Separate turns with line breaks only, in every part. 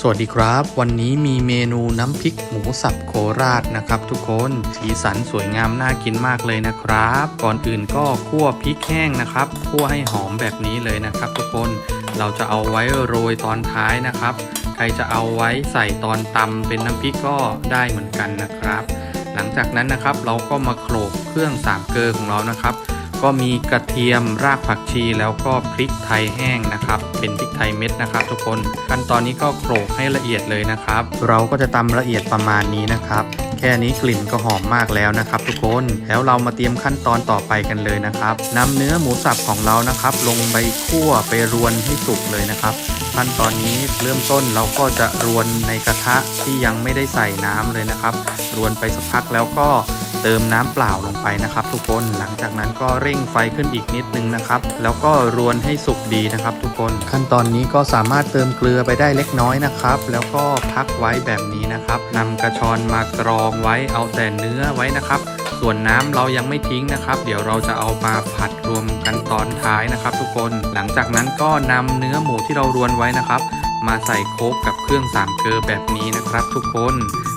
สวัสดีครับ วันนี้มีเมนูน้ำพริกหมูสับโคราชนะครับ ทุกคนสีสันสวยงามน่ากินมากเลยนะครับ ก่อนอื่นก็คั่วพริกแห้งนะครับคั่วให้หอมแบบนี้เลยนะครับ ทุกคนเราจะเอาไว้โรยตอนท้ายนะครับ ใครจะเอาไว้ใส่ตอนตำเป็นน้ำพริกก็ได้เหมือนกันนะครับ หลังจากนั้นนะครับเราก็มาโขลกเครื่องสามเกลือของเรานะครับ ก็มีกระเทียมรากผักชีแล้วก็พริกไทยแห้งนะครับ เป็นพริกไทยเม็ดนะครับ ทุกคนขั้นตอนนี้ก็โขลกให้ละเอียดเลยนะครับ เราก็จะตำละเอียดประมาณนี้นะครับ แค่นี้กลิ่นก็หอมมากแล้วนะครับ ทุกคนแล้วเรามาเตรียมขั้นตอนต่อไปกันเลยนะครับนำเนื้อหมูสับของเรานะครับ ลงไปคั่วไปรวนให้สุกเลยนะครับขั้นตอนนี้เริ่มต้นเราก็จะรวนในกระทะที่ยังไม่ได้ใส่น้ำเลยนะครับ รวนไปสักพักแล้วก็ เติมน้ำเปล่าลงไปนะครับ ทุกคนหลังจากนั้นก็เร่งไฟขึ้นอีกนิดนึงนะครับ แล้วก็รวนให้สุกดีนะครับ ทุกคนขั้นตอนนี้ก็สามารถเติมเกลือไปได้เล็กน้อยนะครับ แล้วก็พักไว้แบบนี้นะครับนำกระชอนมากรองไว้เอาแต่เนื้อไว้นะครับส่วนน้ำเรายังไม่ทิ้งนะครับ เดี๋ยวเราจะเอามาผัดรวมกันตอนท้ายนะครับ ทุกคนหลังจากนั้นก็นำเนื้อหมูที่เรารวนไว้นะครับ มาใส่โคกกับเครื่องสามเกลือแบบนี้นะครับ ทุกคน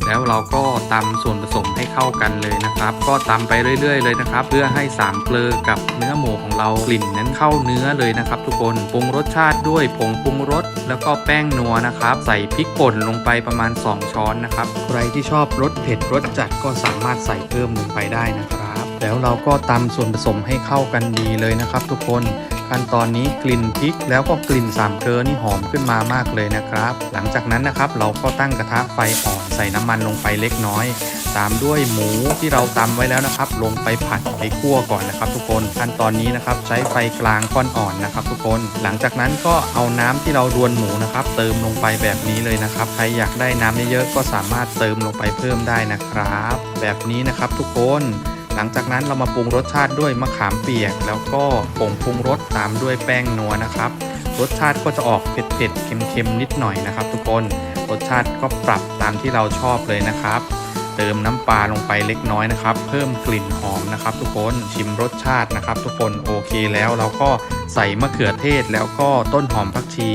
แล้วเราก็ตำส่วนผสมให้เข้ากันเลยนะครับ ก็ตำไปเรื่อย ๆ เลยนะครับ เพื่อให้สามเกลือกับเนื้อหมูของเรากลิ่นนั้นเข้าเนื้อเลยนะครับ ทุกคนปรุงรสชาติด้วยผงปรุงรสแล้วก็แป้งนัวนะครับ ใส่พริกป่นลงไปประมาณ 2 ช้อนนะครับ ใครที่ชอบรสเผ็ดรสจัดก็สามารถใส่เพิ่มลงไปได้นะครับ แล้วเราก็ตำส่วนผสมให้เข้ากันดีเลยนะครับ ทุกคน ขั้นตอนนี้กลิ่นพริกแล้วก็กลิ่นสามเกลอนี่หอมขึ้นมามากเลยนะครับ หลังจากนั้นนะครับเราก็ตั้งกระทะไฟอ่อนใส่น้ำมันลงไปเล็กน้อย ตามด้วยหมูที่เราตำไว้แล้วนะครับ ลงไปผัดไปคั่วก่อนนะครับ ทุกคนขั้นตอนนี้นะครับใช้ไฟกลางค่อนอ่อนนะครับ ทุกคน หลังจากนั้นก็เอาน้ำที่เรารวนหมูนะครับ เติมลงไปแบบนี้เลยนะครับ ใครอยากได้น้ำเยอะๆก็สามารถเติมลงไปเพิ่มได้นะครับ แบบนี้นะครับทุกคน หลังจากนั้นเรามาปรุงรสชาติด้วยมะขามเปียก แล้วก็ผงปรุงรสตามด้วยแป้งนัวนะครับ รสชาติก็จะออกเผ็ดๆเค็มๆนิดหน่อยนะครับ ทุกคนรสชาติก็ปรับตามที่เราชอบเลยนะครับ เติมน้ำปลาลงไปเล็กน้อยนะครับ เพิ่มกลิ่นหอมนะครับ ทุกคนชิมรสชาตินะครับ ทุกคนโอเคแล้วเราก็ใส่มะเขือเทศแล้วก็ต้นหอมผักชี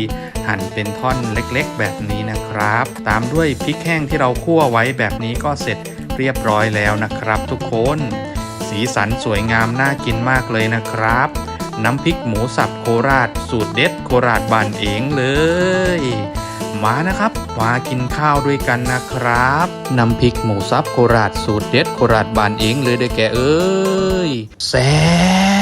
หั่นเป็นท่อนเล็กๆ แบบนี้นะครับ ตามด้วยพริกแห้งที่เราคั่วไว้แบบนี้ก็เสร็จเรียบร้อยแล้วนะครับ ทุกคน สีสันสวยงามน่ากินมากเลยนะครับ น้ำพริกหมูสับโคราช สูตรเด็ดโคราชบานเองเลย มานะครับ มากินข้าวด้วยกันนะครับ น้ำพริกหมูสับโคราชสูตรเด็ดโคราชบานเองเลยเด้แกเอ้ยแซ่